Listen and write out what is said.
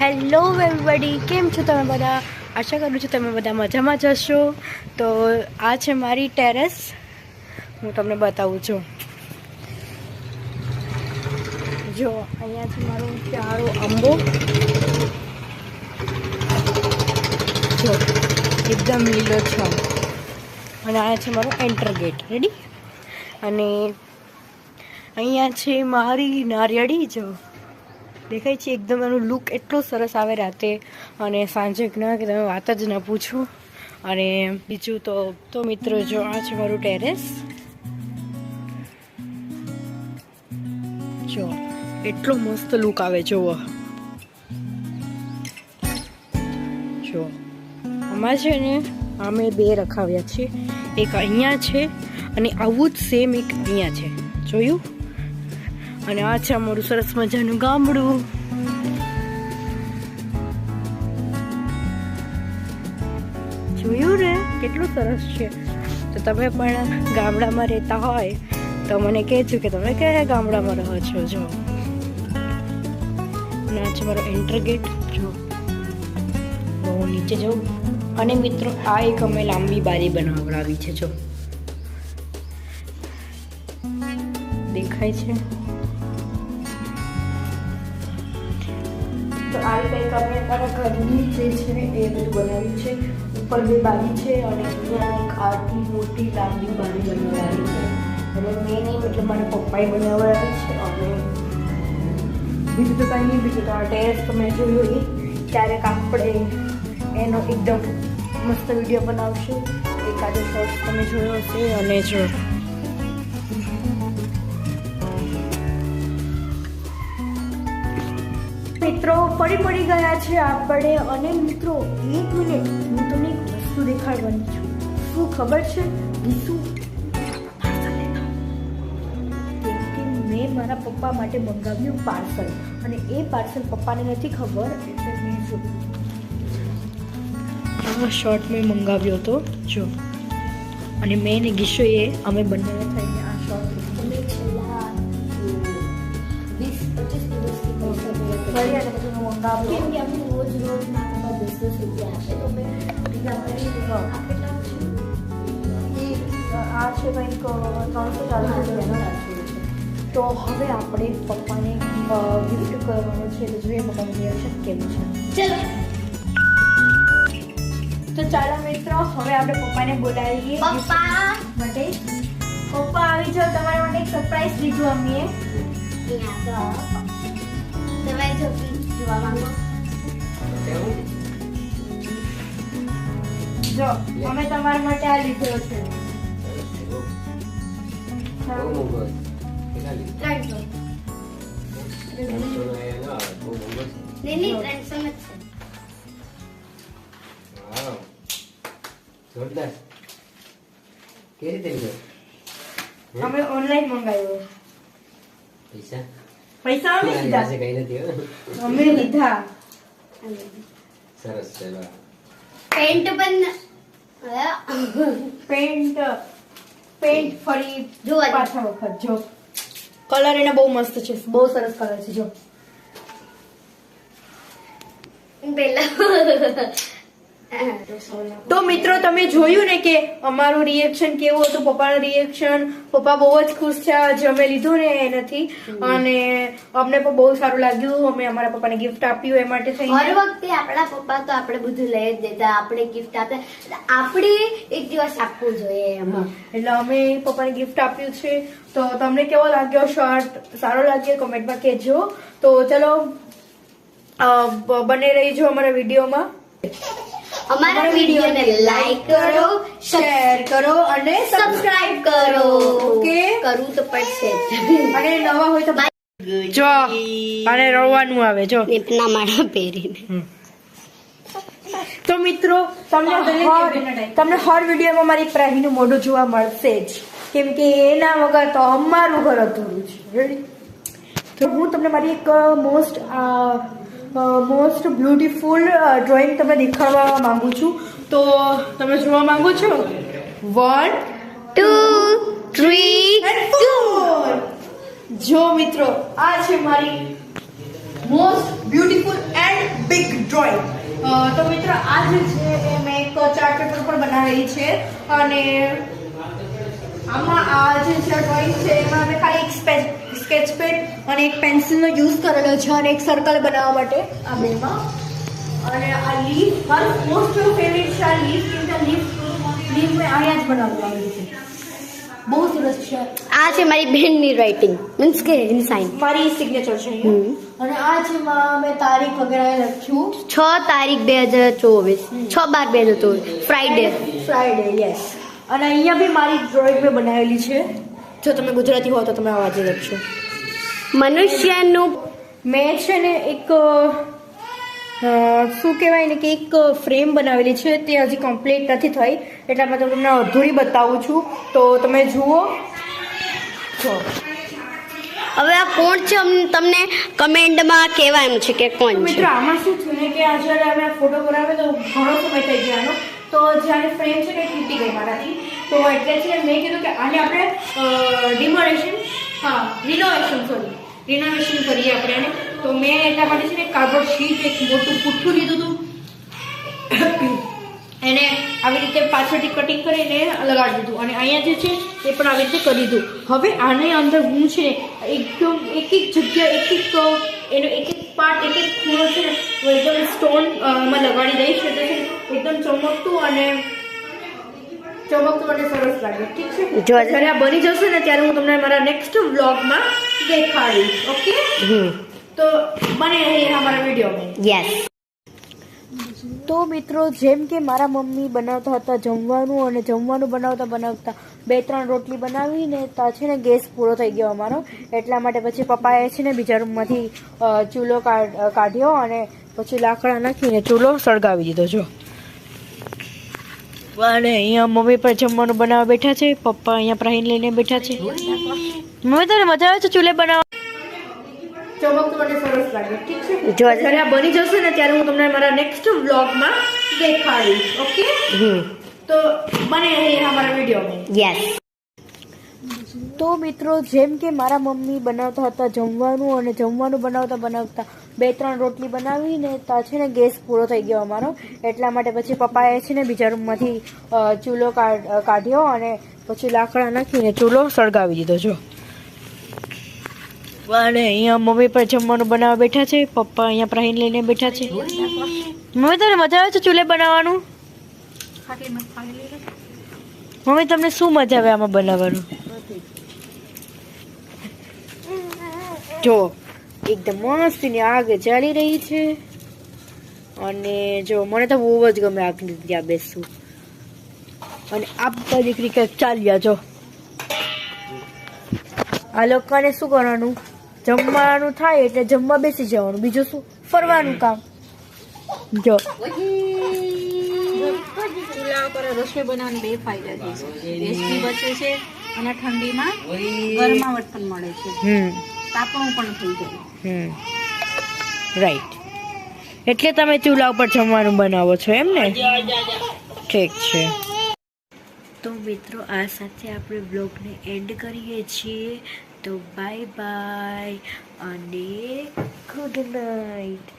Hello everybody કેમ છો તમે બધા? આશા કરું છું તમે બધા મજામાં જશો તો આ છે મારી ટેરેસ. હું તમને બતાવું છું. જો અહીંયા છે મારો પ્યારો આંબો જો, એકદમ લીલો છે અને આ છે મારો એન્ટર ગેટ રેડી અને અહીંયા છે મારી નારિયેળી, જો. દેખાય છે એકદમ એનું લુક એટલો સરસ આવે રાતે. અને સાંજે જ્ઞા કે તમે વાત જ ન પૂછો. અને બીજું તો તો મિત્રો જો, આ છે મારું ટેરેસ જો, એટલો મસ્ત લુક આવે જુઓ જો, આમાં છે ને, અમે બે રખાવ્યા છે એક અહીંયા છે અને આવું જ સેમ એક અહીંયા છે. જોયું? અને આ છે અમારું સરસ મજાનું ગામડું. જોયું ને? કેટલું સરસ છે. તો તમે પણ ગામડામાં રહેતા હોય તો મને કહેજો કે તમે કયા ગામડામાં રહો છો? જો. અને આ છે મારો એન્ટર ગેટ જો. તો નીચે જાઉં અને મિત્રો, આ એક અમે લાંબી બારી બનાવડાવી છે, જો. દેખાય છે? તો આ અમે અમારા ઘરની જે છે એ બધું બનાવ્યું છે. ઉપર બે બારી છે અને અહીંયા એક આટલી મોટી લાંબી બારી બનાવવાની છે. અને મેં નહીં મારા પપ્પાએ બનાવડાવી છે અને બીજું તો કાંઈ નહીં, બીજું તો આ ટેરેસ તમે જોયું એ. ક્યારેક આપણે એનો એકદમ મસ્ત વીડિયો બનાવશું. એકાદો શોર્ટ તમે જોયો હશે અને જો મિત્રો, ફરી પડી ગયા છે આપણે અને મિત્રો, એક મિનિટ હું તમને એક વસ્તુ દેખાડવાની છું. શું ખબર છે? કે મેં મારા પપ્પા માટે મંગાવ્યું પાર્સલ. અને એ પાર્સલ પપ્પાને નથી ખબર, એટલે મેં આ શર્ટ મેં મંગાવ્યો હતો, જો. અને મેં ને ગીશોએ, અમે બંને થઈને ફરી અને પછી હું કેમ કે અમે રોજ રોજ ના પપ્પા દસ દસ રૂપિયા આપે તો બીજા કરી આ છે એ આ છે કંઈક ત્રણસો ચાલીસ રૂપિયાનો તો હવે આપણે પપ્પાને ગિફ્ટ કરવાનું છે તો જોઈએ પપ્પાનું રિએક્શન કેવું છે. ચલો. તો ચાલો મિત્રો હવે આપણે પપ્પાને બોલાવીએ પપ્પા. માટે. પપ્પા આવી જાઓ તમારા માટે એક સરપ્રાઈઝ લીધું અમીએ. તમે જો જોવા માંગો. જો અમે તમારા માટે આ લીધો છે. જોરદાર. કેવી રીતે? અમે ઓનલાઈન મંગાવ્યો. પૈસા? પૈસા અમે લીધા? છે કઈ નથી અમે લીધા. સરસ છે. પેન્ટ પણ પેન્ટ પેન્ટ ફરી જો પાછા વખત જો. કલર એને બહુ મસ્ત છે. બહુ સરસ કલર છે જો. પેલા તો મિત્રો તમે જોયું ને કે અમારું રિએક્શન કેવું હતું? પપ્પાનું રિએક્શન પપ્પા બહુ જ ખુશ છે આજે અમે લીધું ને એનાથી. અને અમને પણ બહુ સારું લાગ્યું. અમે અમારા પપ્પાને ગિફ્ટ આપ્યું એ માટે હર વખતે આપણા પપ્પા તો આપણે બધું લઈ જ દેતા. આપણે ગિફ્ટ આપે. આપણે એક દિવસ આપવું જોઈએ એમાં. એટલે અમે પપ્પાને ગિફ્ટ આપ્યું છે. તો તમને કેવો લાગ્યો? શર્ટ સારો લાગ્યો? કોમેન્ટમાં કહેજો. તો ચલો બને રહીજો અમારા વિડીયોમાં. અમારા વિડીયોને લાઈક કરો શેર કરો અને સબસ્ક્રાઇબ કરો. ઓકે. કરવું તો પડશે અને નવા હોય તો જો અને રોવાનું આવે જો. એટલા માળા પહેરીને. તો મિત્રો તમને તમને હર વિડીયોમાં મારી પ્રાહીનું મોઢું જોવા મળશે જ. કેમ કે એના વગર તો અમારું ઘર અધૂરું છે. તો હું તમને મારી એક મોસ્ટ મોસ્ટ બ્યુટિફુલ ડ્રોઈંગ તમને દેખાડવા માંગુ છું. તો તમે જોવા માંગો છો? વન ટુ થ્રી ફોર જો મિત્રો આ છે મારી most beautiful and big drawing તો મિત્રો આ જે છે એ મેં એક ચાર્ટ પેપર પર બનાવેલી છે. અને આમાં આ જે છે ડ્રોઈંગ છે એમાં મેં ખાલી એક સ્કેચ પેન અને એક પેન્સિલનો યુઝ કરેલો છે અને એક સર્કલ બનાવવા માટે આ બેમાં. અને આ લીફ મારું મોસ્ટ ફેવરિટ છે આ લીફ કેમ કે લીફ લીફ મેં અહીંયા જ બનાવવાની છે. બહુ સરસ છે. આ છે મારી બહેનની રાઇટિંગ મીન્સ કે એની સાઇન મારી સિગ્નેચર છે અને આ છે મેં તારીખ વગેરે લખ્યું. છ તારીખ બે હજાર ચોવીસ. છ બાર બે હજાર ચોવીસ. ફ્રાઈડે ફ્રાઈડે યસ અને અહીંયા બી મારી ડ્રોઈંગ મેં બનાવેલી છે. જો તમે ગુજરાતી હો તો તમે અવાજ લખશો મનુષ્યનું મેં છે ને એક શું કહેવાય ને કે એક ફ્રેમ બનાવેલી છે તે હજી કમ્પ્લીટ નથી થઈ એટલા માટે હું તમને અધૂરી બતાવું છું. તો તમે જુઓ. જો. હવે આ કોણ છે તમને કમેન્ટમાં કહેવા એમ છે કે કોણ છે મિત્રો આમાં શું થયું ને કે આ જ્યારે અમે ફોટો કરાવ્યો તો ઘણો સમય થઈ ગયો આનો. તો જ્યારે ફ્રેમ છે ને તૂટી ગઈ મારાથી. તો એટલે છે મેં કીધું કે આને આપણે ડિમોરેશન હા રિનોવેશન સોરી રિનોવેશન કરીએ આપણે આને તો મેં એટલા માટે છે ને કાર્બોર્ડ શીટ એક મોટું પુઠ્ઠું લીધું હતું. એને આવી રીતે પાછળથી કટિંગ કરીને લગાડી દીધું અને અહીંયા જે છે એ પણ આવી રીતે કરી દીધું. હવે આને અંદર હું છે ને એકદમ એક એક જગ્યા એક એક એનો એક એક પાર્ટ એક એક ખૂણો છે ને હું એકદમ સ્ટોનમાં લગાડી દઈશ. એટલે છે એકદમ ચમકતું અને ચમકતું અને સરસ લાગે. ઠીક છે? જ્યારે આ બની જશે ને ત્યારે હું તમને મારા નેક્સ્ટ વ્લોગમાં દેખાડીશ. ઓકે તો બને રહી અમારા વિડીયોમાં. યસ તો મિત્રો, જેમ કે મારા મમ્મી બનાવતા હતા જમવાનું અને જમવાનું બનાવતા બનાવતા બે ત્રણ રોટલી બનાવીને તો છે ને ગેસ પૂરો થઈ ગયો અમારો. એટલા માટે પછી પપ્પાએ છે ને બીજા રૂમમાંથી ચૂલો કાઢ- કાઢ્યો અને પછી લાકડા નાખીને ચૂલો સળગાવી દીધો, જો. અને અહીંયા મમ્મી પણ જમવાનું બનાવવા બેઠા છે, પપ્પા અહીંયા પ્રહીન લઈને બેઠા છે. મમ્મી, તને મજા આવે છે ચૂલે બનાવવા? ચમકતું અને સરસ લાગે. ઠીક છે? જો. જ્યારે આ બની જશે ને ત્યારે હું તમને મારા નેક્સ્ટ વ્લોગમાં દેખાડીશ ઓકે? તો બને રહી હમારા વીડિયો યસ તો મિત્રો જેમ કે મારા મમ્મી બનાવતા હતા જમવાનું અને જમવાનું બનાવતા બનાવતા બે ત્રણ રોટલી બનાવીને ત્યાં છે ને ગેસ પૂરો થઈ ગયો અમારો. એટલા માટે પછી પપ્પાએ છે ને બીજા રૂમમાંથી ચૂલો કાઢ- કાઢ્યો અને પછી લાકડા નાખીને ચૂલો સળગાવી દીધો જો. અને અહીંયા મમ્મી પણ જમવાનું બનાવવા બેઠા છે, પપ્પા અહીંયા પ્રહીન લઈને બેઠા છે. મમ્મી, તને મજા આવે છે ચૂલે બનાવવાનું? મમ્મી, તમને શું મજા આવે આમાં બનાવવાનું? જો, એકદમ મસ્તીની આગ ચાલી રહી છે. અને જો, મને તો બહુ જ ગમે આગની ત્યાં બેસવું. અને આ બધા દીકરી કંઈક ચાલ્યા જો. આ લોકોને શું કરવાનું? જમવાનું થાય એટલે જમવા બેસી જવાનું. બીજું શું? ફરવાનું કામ. જો. ચૂલા ઉપર રસોઈ બનાવવાના બે ફાયદા છે. ગેસ બી બચે છે અને ઠંડીમાં ગરમાવટ પણ મળે છે. હમ. તાપણું પણ થઈ જાય. હમ. રાઈટ એટલે તમે ચૂલા ઉપર જમવાનું બનાવો છો એમ ને? ઠીક છે. તો મિત્રો આ સાથે આપણે બ્લોગને એન્ડ કરીએ છીએ. So bye bye on good night.